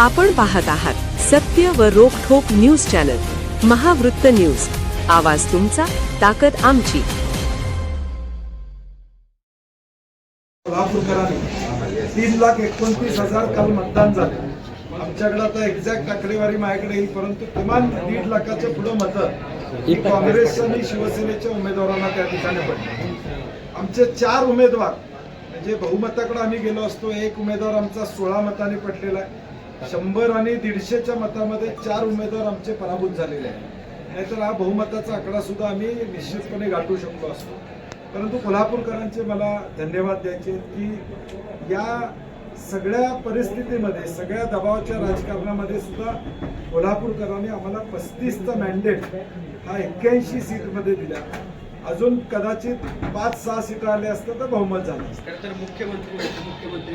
आपण पाहत आहात सत्य व रोखोक न्यूज चॅनल महावृत्त न्यूज. आवाज तुमचा ताकद आमची. तीन लाख एकोणतीस हजार काल मतदान झाले. आमच्याकडे आता एक्झॅक्ट आकडेवारी माझ्याकडे येईल परंतु किमान दीड लाखाच्या पुढे मतं काँग्रेस आणि शिवसेनेच्या उमेदवारांना त्या ठिकाणी पडली. आमचे चार उमेदवार म्हणजे बहुमताकडे आम्ही गेलो असतो एक उमेदवार आमचा सोळा मतांनी पडलेला आहे. शंभर आणि दीडशेच्या मतामध्ये चार उमेदवार आमचे पराभूत झालेले आहेत. नाहीतर हा बहुमताचा आकडा सुद्धा आम्ही निश्चितपणे गाठू शकलो असतो. परंतु कोल्हापूरकरांचे मला धन्यवाद द्यायचे की या सगळ्या परिस्थितीमध्ये सगळ्या दबावाच्या राजकारणामध्ये सुद्धा कोल्हापूरकरांनी आम्हाला पस्तीसचा मॅन्डेट हा एक्क्याऐंशी सीटमध्ये दिला. अजून कदाचित पाच सहा सीटं आले असतं तर बहुमत झालं असतं. तर मुख्यमंत्री मुख्यमंत्री